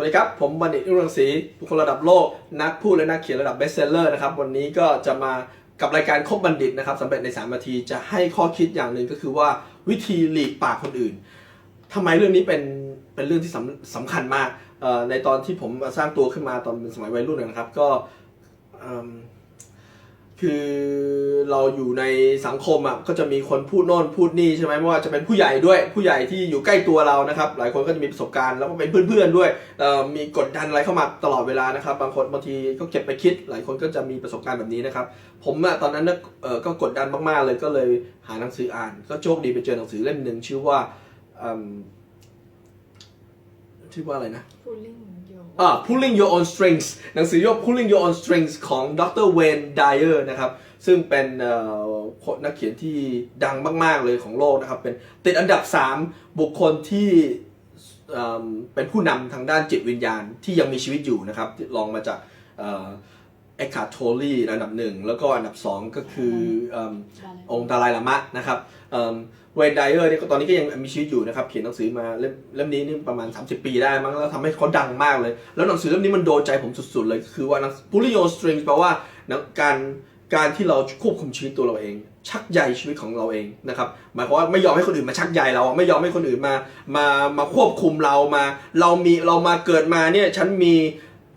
วัสดีครับ ผมบัณฑิต อุ่งรังศรีบุคคลระดับโลก นักพูดและนักเขียนระดับเบสเซลเลอร์นะครับ วันนี้ก็จะมากับรายการคบบัณฑิตนะครับสำเร็จใน 3 นาทีจะให้ข้อคิดอย่างหนึ่งก็คือว่าวิธีหลีกปากคนอื่นทำไมเรื่องนี้เป็นเป็นเรื่องที่สำสำคัญมากในตอนที่ผมสร้างตัวขึ้นมาตอนเป็นสมัยวัยรุ่นนะครับ ก็ คือเราอยู่ในสังคมอะก็จะมีคนพูดโน่นพูดนี่ใช่ไหมไม่ว่าจะเป็นผู้ใหญ่ด้วย ผู้ใหญ่ที่อยู่ใกล้ตัวเรานะครับ หลายคนก็จะมีประสบการณ์แล้วก็เป็นเพื่อนๆด้วยมีกดดันอะไรเข้ามาตลอดเวลานะครับ บางคนบางทีก็เก็บไปคิด หลายคนก็จะมีประสบการณ์แบบนี้นะครับ ผมอะตอนนั้นก็กดดันมากๆเลยก็เลยหาหนังสืออ่าน ก็โชคดีไปเจอหนังสือเล่มหนึ่งชื่อว่า ชื่อว่าอะไรนะ Pulling Your อ่า Pulling Your Own Strings หนังสือย่อ Pulling Your Own Strings ของดรเวนไดเออร์นะครับ ซึ่งเป็นเอ่อคนนักเขียนที่ดังมาก ๆ เลยของโลกนะครับ เป็นติดอันดับ 3 บุคคลที่เอิ่มเป็นผู้นำทางด้านจิตวิญญาณที่ยังมีชีวิตอยู่นะครับ ลองมาจาก เอ็กคาโทลีอันดับหนึ่งแล้วก็อันดับ2ก็คือเอิ่มองค์ดาลายลามะนะครับเอิ่มเวนไดเออร์เนี่ยก็ตอนนี้ก็ยังมีชีวิตอยู่นะครับเขียนหนังสือมาเล่มเล่มนี้นี่ประมาณ 30 ปีได้มั้งแล้วทำให้เขาดังมากเลย แล้วหนังสือเล่มนี้มันโดนใจผมสุดๆเลย คือว่า p u l l i o strings แปลว่าการการที่เราควบคุมชีวิตตัวเราเอง ชักใยชีวิตของเราเองนะครับหมายความว่าไม่ยอมให้คนอื่นมาชักใยเราไม่ยอมให้คนอื่นมามามาควบคุมเรามา เรามีเรามาเกิดมาเนี่ยฉันมี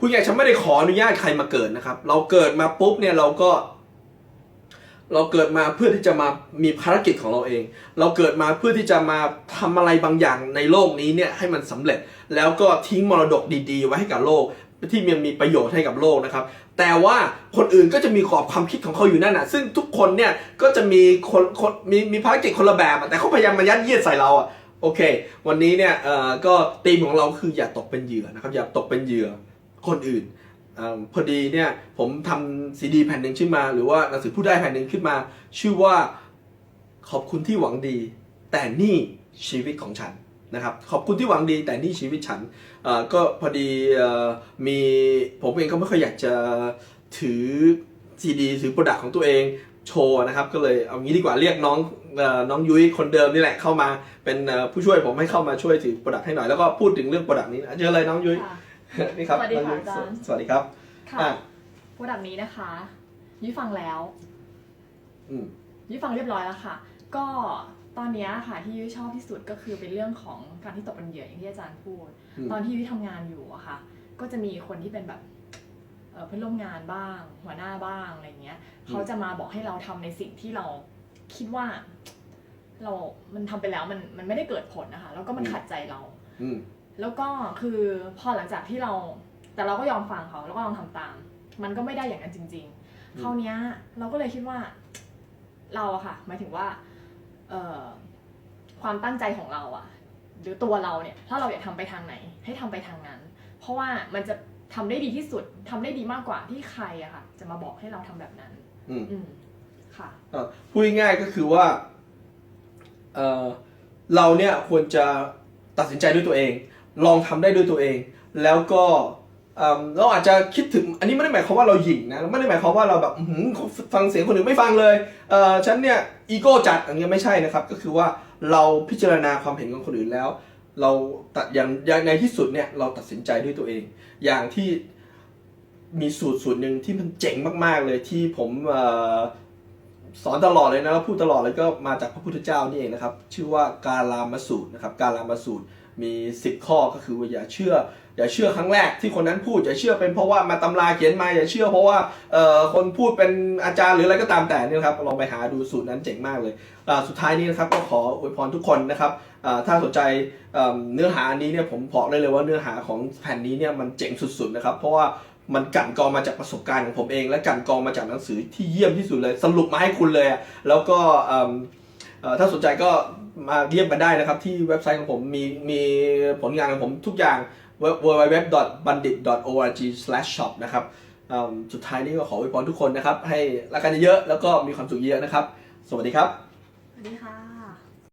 ผู้ใหญ่ฉันไม่ได้ขออนุญาตใครมาเกิดนะครับ เราเกิดมาปุ๊บเนี่ยเราก็ เราเกิดมาเพื่อที่จะมามีภารกิจของเราเอง เราเกิดมาเพื่อที่จะมาทำอะไรบางอย่างในโลกนี้เนี่ยให้มันสำเร็จ แล้วก็ทิ้งมรดกดี ๆ ไว้ให้กับโลกที่มันมีประโยชน์ให้กับโลกนะครับ แต่ว่าคนอื่นก็จะมีกรอบความคิดของเขาอยู่นั่นนะซึ่งทุกคนเนี่ยก็จะมีคนคนมีมีภารกิจคนละแบบ แต่เขาพยายามมายัดเยียดใส่เราอะ โอเค วันนี้เนี่ยเอ่อก็ธีมของเราคืออย่าตกเป็นเหยื่อนะครับ อย่าตกเป็นเหยื่อ คนอื่นอพอดีเนี่ยผมทำซีดีแผ่นหนึ่งขึ้นมา หรือว่าหนังสือผู้ได้แผ่นหนึ่งขึ้นมา ชื่อว่าขอบคุณที่หวังดี แต่นี่ชีวิตของฉันนะครับขอบคุณที่หวังดีแต่นี่ชีวิตฉันก็พอดีอมีผมเองก็ไม่ค่อยอยากจะถือซีดีถือโปรดักของตัวเองโชว์นะครับก็เลยเอางี้ดีกว่าเรียกน้องอน้องยุ้ยคนเดิมนี่แหละเข้ามาเป็นผู้ช่วยผมให้เข้ามาช่วยถือโปรดักให้หน่อยแล้วก็พูดถึงเรื่องโปรดักนี้นะเจอเลยน้องยุ้ย นี่ครับสวัสดีค่ะน้งยุ้ยอาจารย์ สวัสดีครับค่ะอะโปรดักต์นี้นะคะยุ้ยฟังแล้วอืม ยุ้ยฟังเรียบร้อยแล้วค่ะ ก็ตอนเนี้ยค่ะที่ยุ้ยชอบที่สุดก็คือเป็นเรื่องของการที่ตกเป็นเหยื่ออย่างที่อาจารย์พูด อืม ตอนที่ยุ้ยทำงานอยู่อะค่ะ ก็จะมีคนที่เป็นแบบเอ่อเพื่อนร่วมงานบ้าง หัวหน้าบ้างอะไรเงี้ยเขาจะมาบอกให้เราทำในสิ่งที่เราคิดว่า เรา มันทำไปแล้วมันมันไม่ได้เกิดผลนะคะ แล้วก็มันขัดใจเรา อืม แล้วก็คือพอหลังจากที่เรา แต่เราก็ยอมฟังเขาแล้วก็ลองทำตาม มันก็ไม่ได้อย่างนั้นจริงอืมๆคราวเนี้ยเราก็เลยคิดว่าเราอะค่ะหมายถึงว่าเอ่อความตั้งใจของเราอะหรือตัวเราเนี่ยถ้าเราอยากทำไปทางไหน ให้ทำไปทางนั้น เพราะว่ามันจะทำได้ดีที่สุดทำได้ดีมากกว่าที่ใครอะค่ะจะมาบอกให้เราทำแบบนั้น อืมอืมค่ะอะพูดง่ายๆก็คือว่าเอ่อเราเนี่ยควรจะตัดสินใจด้วยตัวเอง ลองทำได้ด้วยตัวเอง แล้วก็เราอาจจะคิดถึงอันนี้ไม่ได้หมายความว่าเราหยิ่งนะไม่ได้หมายความว่าเราแบบฟังเสียงคนอื่นไม่ฟังเลยเออฉันเนี่ยอีโก้จัดอย่างเงี้ยไม่ใช่นะครับ ก็คือว่าเราพิจารณาความเห็นของคนอื่นแล้ว เราตัดอย่างในที่สุดเนี่ยเราตัดสินใจด้วยตัวเอง อย่างที่มีสูตรสูตรหนึ่งที่มันเจ๋งมากๆเลยที่ผมเสอนตลอดเลยนะแล้วพูดตลอดเลยก็มาจากพระพุทธเจ้านี่เองนะครับ ชื่อว่าการามาสูตรนะครับการามาสูตรมี 10 ข้อก็คือว่าอย่าเชื่อ อย่าเชื่อครั้งแรกที่คนนั้นพูด อย่าเชื่อเป็นเพราะว่ามาตำราเขียนมาอย่าเชื่อเพราะว่าเอ่อคนพูดเป็นอาจารย์หรืออะไรก็ตามแต่นี่นะครับลองไปหาดูสูตรนั้นเจ๋งมากเลยสุดท้ายนี้นะครับก็ขออวยพรทุกคนนะครับถ้าสนใจเเนื้อหาอันนี้เนี่ยผมบอกได้เลยว่าเนื้อหาของแผ่นนี้เนี่ยมันเจ๋งสุดๆนะครับเพราะว่า มันกลั่นกรองมาจากประสบการณ์ของผมเอง และกลั่นกรองมาจากหนังสือที่เยี่ยมที่สุดเลย สรุปมาให้คุณเลย แล้วก็ถ้าสนใจก็มาเยี่ยมกันได้นะครับ ที่เว็บไซต์ของผมมีมีผลงานของผมทุกอย่าง www.bandit.org/shop นะครับสุดท้ายนี้ก็ขออวยพรทุกคนนะครับ ให้รักกันเยอะๆแล้วก็มีความสุขเยอะนะครับ สวัสดีครับ สวัสดีค่ะ